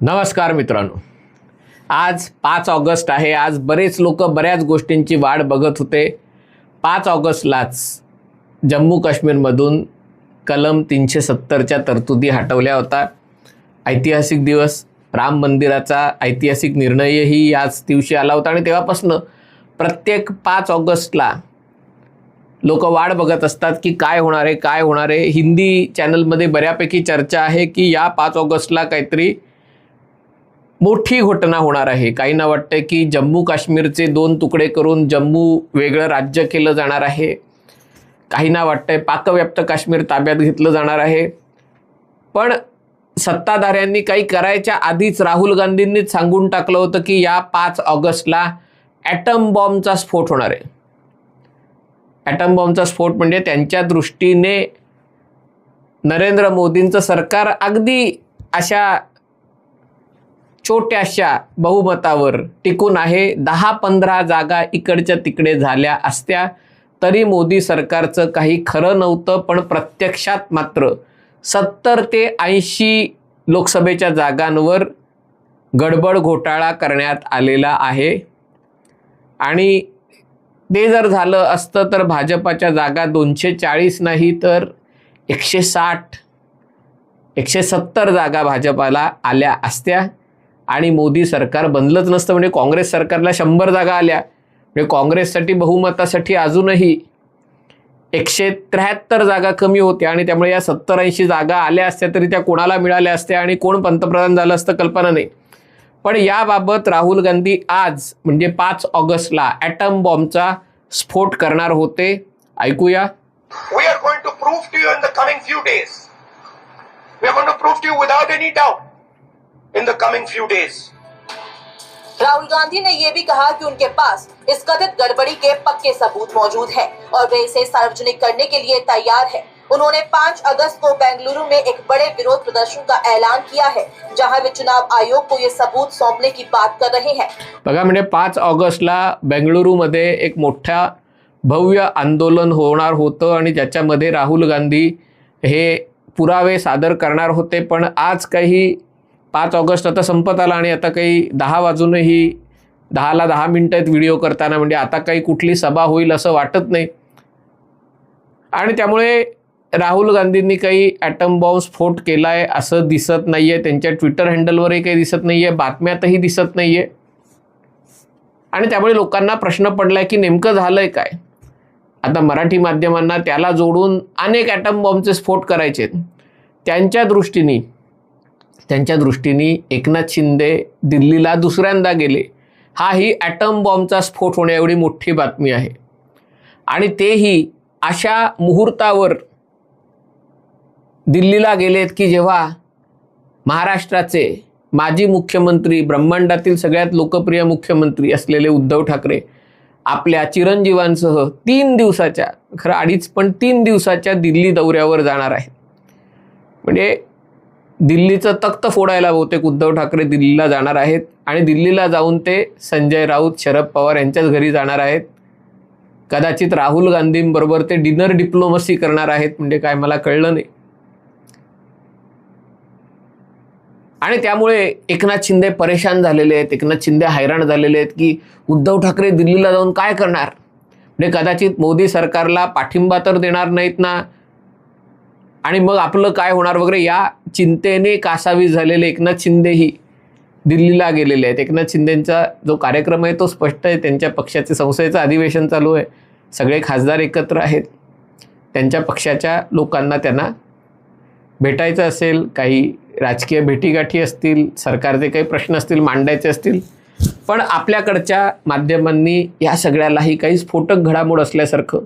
नमस्कार मित्रांनो. आज पाच ऑगस्ट आहे. आज बरेच लोक बऱ्याच गोष्टींची वाट बघत होते. पाच ऑगस्टलाच जम्मू काश्मीरमधून कलम तीनशे सत्तरच्या तरतुदी हटवल्या होता. ऐतिहासिक दिवस राम मंदिराचा ऐतिहासिक निर्णयही याच दिवशी आला होता आणि तेव्हापासून प्रत्येक पाच ऑगस्टला लोक वाट बघत असतात की काय होणार आहे काय होणार आहे. हिंदी चॅनलमध्ये बऱ्यापैकी चर्चा आहे की या पाच ऑगस्टला काहीतरी मोठी घटना होणार आहे. काहींना वाटतं की जम्मू काश्मीरचे दोन तुकडे करून जम्मू वेगळं राज्य केलं जाणार आहे. काहींना वाटतंय पाकव्याप्त काश्मीर ताब्यात घेतलं जाणार आहे. पण सत्ताधाऱ्यांनी काही करायच्या आधीच राहुल गांधींनीच सांगून टाकलं होतं की या पाच ऑगस्टला ॲटम बॉम्बचा स्फोट होणार आहे. ॲटम बॉम्बचा स्फोट म्हणजे त्यांच्या दृष्टीने नरेंद्र मोदींचं सरकार अगदी अशा छोट्याशा बहुमतावर टिकून आहे. दहा पंधरा जागा इकडच्या तिकडे झाल्या असत्या तरी मोदी सरकारचं काही खरं नव्हतं पण प्रत्यक्षात मात्र सत्तर ते ऐंशी लोकसभेच्या जागांवर गडबड घोटाळा करण्यात आलेला आहे. आणि ते जर झालं असतं तर भाजपाच्या जागा दोनशे चाळीस नाही तर एकशे साठ एकशे सत्तर जागा भाजपाला आल्या असत्या. आणि मोदी सरकार बनलंच नसतं. म्हणजे काँग्रेस सरकारला शंभर जागा आल्या. म्हणजे काँग्रेससाठी बहुमतासाठी अजूनही एकशे त्र्याहत्तर जागा कमी होत्या. आणि त्यामुळे या सत्तर ऐंशी जागा आल्या असत्या तरी त्या कोणाला मिळाल्या असत्या? आणि कोण पंतप्रधान झालं असतं? कल्पना नाही. पण राहुल गांधी आज मे पाँच ऑगस्ट लटम बॉम्ब ऐसी स्फोट करना होते. ऐकूया. We are going to prove to you in the coming few days we are going to prove to you without any doubt in the coming few days Rahul Gandhi ने यह भी कहा कि उनके पास इस कथित गड़बड़ी के पक्के सबूत मौजूद हैं और वे इसे सार्वजनिक करने के लिए तैयार हैं। उन्होंने 5 अगस्त को बेंगलुरु में एक बड़े विरोध प्रदर्शन का ऐलान किया है जहां वे चुनाव आयोग को ये सबूत सौंपने की बात कर रहे हैं। बघा म्हणजे पाच ऑगस्टला बेंगळुरूमध्ये एक मोठ्या भव्य आंदोलन होणार होतं आणि ज्याच्यामध्ये राहुल गांधी हे पुरावे सादर करणार होते. पण आज काही पाच ऑगस्ट आता संपत आला आणि आता काही दहा वाजूनही दहाला दहा मिनटं आहेत व्हिडिओ करताना म्हणजे आता काही कुठली सभा होईल असं वाटत नाही. आणि त्यामुळे राहुल गांधींनी काही ॲटम बॉम्ब स्फोट केला आहे असं दिसत नाही आहे त्यांच्या ट्विटर हँडलवरही काही दिसत नाही आहे बातम्यातही दिसत नाही आहे आणि त्यामुळे लोकांना प्रश्न पडला की नेमकं झालं आहे काय? आता मराठी माध्यमांना त्याला जोडून अनेक ॲटम बॉम्बचे स्फोट करायचे आहेत त्यांच्या दृष्टीने त्यांच्या दृष्टीने एकनाथ शिंदे दिल्लीला दुसऱ्यांदा गेले. हाही ॲटम बॉम्बचा स्फोट होण्याएवढी मोठी बातमी आहे. आणि तेही अशा मुहूर्तावर दिल्लीला गेलेत की जेव्हा महाराष्ट्राचे माजी मुख्यमंत्री ब्रह्मांडातील सगळ्यात लोकप्रिय मुख्यमंत्री असलेले उद्धव ठाकरे आपल्या चिरंजीवांसह तीन दिवसाच्या खरं अडीच पण तीन दिवसाच्या दिल्ली दौऱ्यावर जाणार आहेत. म्हणजे दिल्लीचं तख्त फोडायला बहुतेक उद्धव ठाकरे दिल्लीला जाणार आहेत आणि दिल्लीला जाऊन ते संजय राऊत शरद पवार यांच्याच घरी जाणार आहेत. कदाचित राहुल गांधींबरोबर ते डिनर डिप्लोमसी करणार आहेत म्हणजे काय मला कळलं नाही. आणि त्यामुळे एकनाथ शिंदे परेशान झालेले आहेत. एकनाथ शिंदे हैराण झालेले आहेत की उद्धव ठाकरे दिल्लीला जाऊन काय करणार? म्हणजे कदाचित मोदी सरकारला पाठिंबा तर देणार नाहीत ना? आणि मग आपलं काय होणार वगैरे या चिंतेने कासावीस झालेले एकनाथ शिंदेही दिल्लीला गेलेले आहेत. एकनाथ शिंदेंचा जो कार्यक्रम आहे तो स्पष्ट आहे. त्यांच्या पक्षाचे संसदेचं अधिवेशन चालू आहे. सगळे खासदार एकत्र आहेत. त्यांच्या पक्षाच्या लोकांना त्यांना भेटायचं असेल काही राजकीय भेटीगाठी असतील सरकारचे काही प्रश्न असतील मांडायचे असतील पण आपल्याकडच्या माध्यमांनी या सगळ्यालाही काही स्फोटक घडामोड असल्यासारखं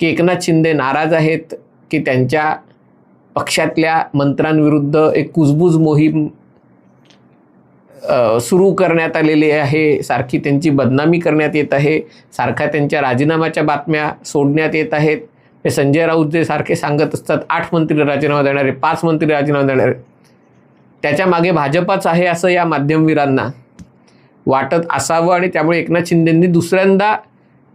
की एकनाथ शिंदे नाराज आहेत की त्यांच्या पक्षातल्या मंत्र्यांविरुद्ध एक कुजबूज मोहीम सुरू करण्यात आलेली आहे सारखी त्यांची बदनामी करण्यात येत आहे सारख्या त्यांच्या राजीनाम्याच्या बातम्या सोडण्यात येत आहेत हे संजय राऊत जे सारखे सांगत असतात आठ मंत्री राजीनामा देणारे पाच मंत्री राजीनामा देणारे. त्याच्यामागे भाजपाच आहे असं या माध्यमवीरांना वाटत असावं आणि त्यामुळे एकनाथ शिंदेंनी दुसऱ्यांदा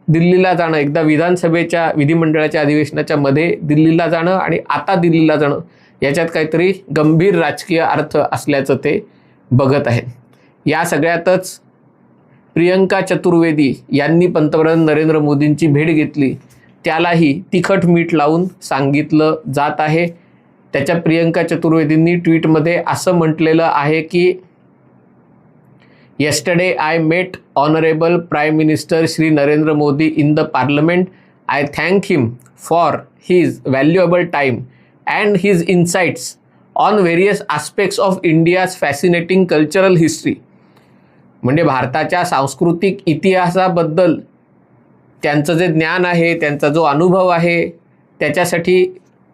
दिल्लीला जाणं एकदा विधानसभेच्या विधिमंडळाच्या अधिवेशनाच्या मध्ये दिल्लीला जाणं आणि आता दिल्लीला जाणं याच्यात काहीतरी गंभीर राजकीय अर्थ असल्याचं ते बघत आहेत. या सगळ्यातच प्रियंका चतुर्वेदी यांनी पंतप्रधान नरेंद्र मोदींची भेट घेतली. त्यालाही तिखट मीठ लावून सांगितलं जात आहे. त्याच्या प्रियंका चतुर्वेदींनी ट्विटमध्ये असं म्हटलेलं आहे की yesterday I met honourable prime minister Shri Narendra Modi in the parliament I thank him for his valuable time and his insights on various aspects of India's fascinating cultural history म्हणजे भारताच्या सांस्कृतिक इतिहासाबद्दल त्यांचं जे ज्ञान आहे त्यांचा जो अनुभव आहे त्याच्यासाठी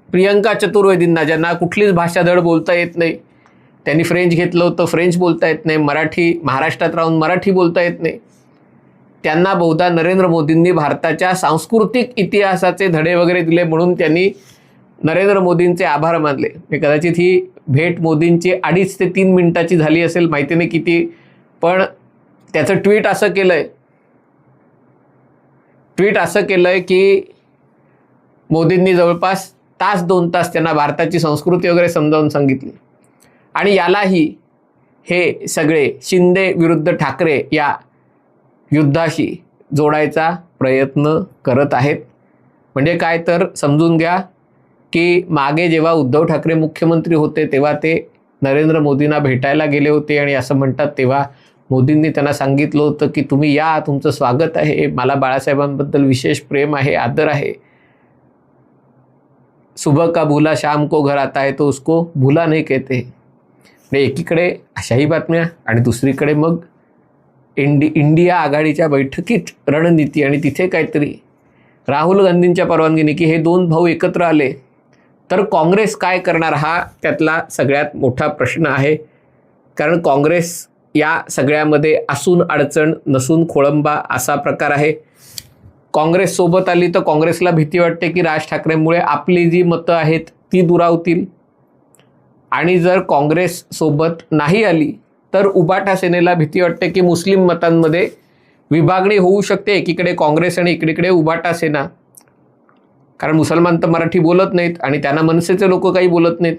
प्रियंका चतुर्वेदींना ज्यांना कुठलीच भाषा धड बोलता येत नाही त्यांनी फ्रेंच घेतलं होतं फ्रेंच बोलता येत नाही मराठी महाराष्ट्रात राहून मराठी बोलता येत नाही. त्यांना बहुधा नरेंद्र मोदींनी भारताच्या सांस्कृतिक इतिहासाचे धडे वगैरे दिले म्हणून त्यांनी नरेंद्र मोदींचे आभार मानले. मी कदाचित ही भेट मोदींची अडीच ते तीन मिनिटाची झाली असेल माहिती नाही किती पण त्याचं ट्विट असं केलं आहे ट्विट असं केलं आहे की मोदींनी जवळपास तास दोन तास त्यांना भारताची संस्कृती वगैरे समजावून सांगितली. आणि यालाही हे सगळे शिंदे विरुद्ध ठाकरे या युद्धाशी जोडायचा प्रयत्न करत आहेत. म्हणजे काय तर समजून घ्या की मागे जेव्हा उद्धव ठाकरे मुख्यमंत्री होते तेव्हा ते नरेंद्र मोदींना भेटायला गेले होते आणि असं म्हणतात तेव्हा मोदींनी त्यांना सांगितलं होतं की तुम्ही या तुमचं स्वागत आहे. मला बाळासाहेबांबद्दल विशेष प्रेम आहे आदर आहे. सुबह का भूला शाम को घर आता है तो उसको भूला नाही कहते एकीकडे अशाही बातम्या आणि दुसरीकडे मग इंडि इंडिया आघाडीच्या बैठकीत रणनीती आणि तिथे काहीतरी. राहुल गांधींच्या परवानगीने की हे दोन भाऊ एकत्र आले तर काँग्रेस काय करणार हा त्यातला सगळ्यात मोठा प्रश्न आहे. कारण काँग्रेस या सगळ्यामध्ये असून अडचण नसून खोळंबा असा प्रकार आहे. काँग्रेस सोबत आली तर काँग्रेसला भीती वाटते की राज ठाकरेंमुळे आपली जी मतं आहेत ती दुरावतील. आणि जर काँग्रेस सोबत नाही आली तर उबाटा सेनेला भीती वाटते की मुस्लिम मतांमध्ये विभागणी होऊ शकते. एकीकडे काँग्रेस आणि इकडीकडे उबाटा सेना कारण मुसलमान तर मराठी बोलत नाहीत आणि त्यांना मनसेचे लोक काही बोलत नाहीत.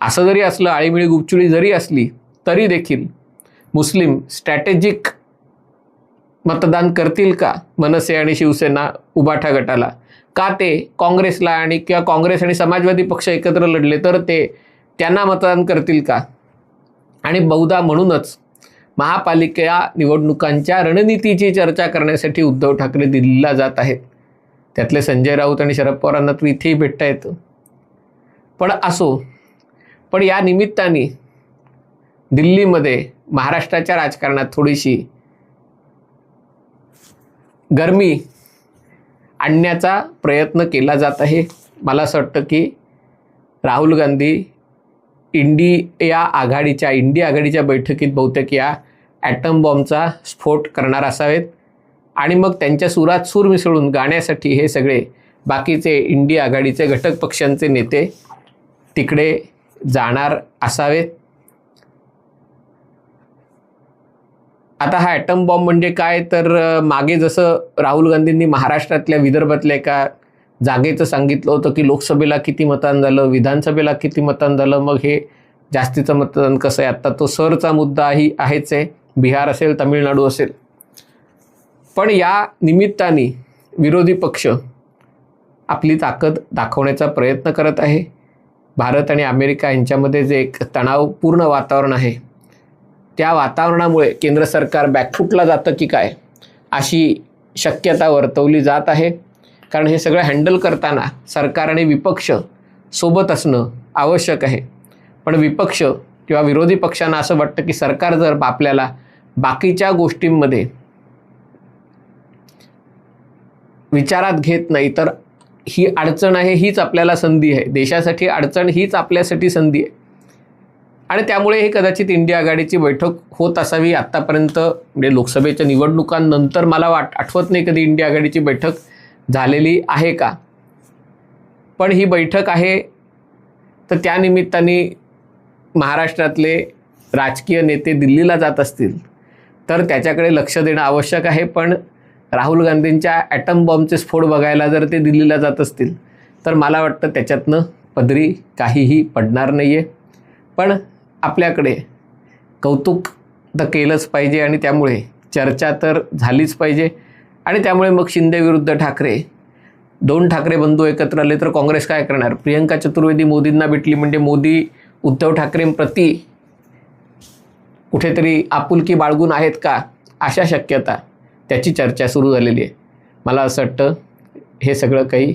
असं जरी असलं आळीमिळी गुपचुळी जरी असली तरी देखील मुस्लिम स्ट्रॅटेजिक मतदान करतील का? मनसे आणि शिवसेना उबाठा गटाला. का ते काँग्रेसला आणि किंवा काँग्रेस आणि समाजवादी पक्ष एकत्र लढले तर ते त्यांना मतदान करतील का? आणि बहुधा म्हणूनच महापालिका निवडणुकांच्या रणनीतीची चर्चा करण्यासाठी उद्धव ठाकरे दिल्लीला जात आहेत. त्यातले संजय राऊत आणि शरद पवारांना तर इथेही भेटता येतं. पण असो पण या निमित्ताने दिल्लीमध्ये महाराष्ट्राच्या राजकारणात थोडीशी गरमी आणण्याचा प्रयत्न केला जात आहे. मला असं वाटतं की राहुल गांधी इंडिया आघाडीच्या इंडिया आघाडीच्या बैठकीत बहुतेक या ॲटम बॉम्बचा स्फोट करणार असावेत. आणि मग त्यांच्या सुरात सूर मिसळून गाण्यासाठी हे सगळे बाकीचे इंडिया आघाडीचे घटक पक्षांचे नेते तिकडे जाणार असावेत. आता हा ॲटम बॉम्ब म्हणजे काय? तर मागे जसं राहुल गांधींनी महाराष्ट्रातल्या विदर्भातल्या एका जागेचं सांगितलं होतं की लोकसभेला किती मतदान झालं विधानसभेला किती मतदान झालं मग हे जास्तीचं मतदान कसं आहे? आत्ता तो सरचा मुद्दाही आहेच आहे. बिहार असेल तामिळनाडू असेल. पण या निमित्ताने विरोधी पक्ष आपली ताकद दाखवण्याचा प्रयत्न करत आहे. भारत आणि अमेरिका यांच्यामध्ये जे एक तणावपूर्ण वातावरण आहे त्या वातावरणामुळे केंद्र सरकार बॅकफुटला जातं की काय? अशी शक्यता वर्तवली जात आहे. कारण हे सगळं हँडल करताना सरकार आणि विपक्ष सोबत असणं आवश्यक आहे. पण विपक्ष किंवा विरोधी पक्षांना असं वाटतं की सरकार जर आपल्याला बाकीच्या गोष्टींमध्ये विचारात घेत नाही तर ही अडचण आहे हीच आपल्याला संधी आहे. देशासाठी अडचण हीच आपल्यासाठी संधी आहे. आणि त्यामुळे हे कदाचित इंडिया आघाडीची बैठक होत असावी आत्तापर्यंत म्हणजे लोकसभेच्या निवडणुकांनंतर मला वाट आठवत नाही कधी इंडिया आघाडीची बैठक झालेली आहे का. पण ही बैठक आहे तर त्यानिमित्ताने महाराष्ट्रातले राजकीय नेते दिल्लीला जात असतील तर त्याच्याकडे लक्ष देणं आवश्यक आहे. पण राहुल गांधींच्या ॲटम बॉम्बचे स्फोट बघायला जर ते दिल्लीला जात असतील तर मला वाटतं त्याच्यातनं पदरी काहीही पडणार नाही आहे पण आपल्याकडे कौतुक तर केलंच पाहिजे आणि त्यामुळे चर्चा तर झालीच पाहिजे. आणि त्यामुळे मग शिंदे विरुद्ध ठाकरे दोन ठाकरे बंधू एकत्र आले तर काँग्रेस काय करणार? प्रियंका चतुर्वेदी मोदींना भेटली म्हणजे मोदी उद्धव ठाकरेंप्रती कुठेतरी आपुलकी बाळगून आहेत का? अशा शक्यता त्याची चर्चा सुरू झालेली आहे. मला असं वाटतं हे सगळं काही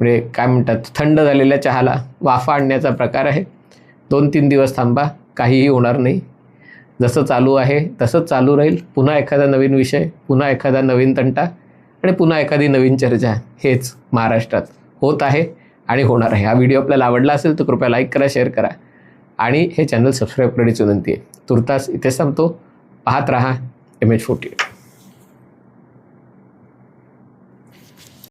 म्हणजे काय म्हणतात थंड झालेल्या चहाला वाफा आणण्याचा प्रकार आहे. दोन तीन दिवस थांबा काहीही होणार नाही. जसं चालू आहे तसंच चालू राहील. पुन्हा एखादा नवीन विषय पुन्हा एखादा नवीन तंटा आणि पुन्हा एखादी नवीन चर्चा. हेच महाराष्ट्रात होत आहे आणि होणार आहे. हा व्हिडिओ आपल्याला आवडला असेल तर कृपया लाईक करा शेअर करा आणि हे चॅनल सबस्क्राईब करण्याची विनंती आहे. तुर्तास इथेच थांबतो पाहत रहा एम एच फोर्टी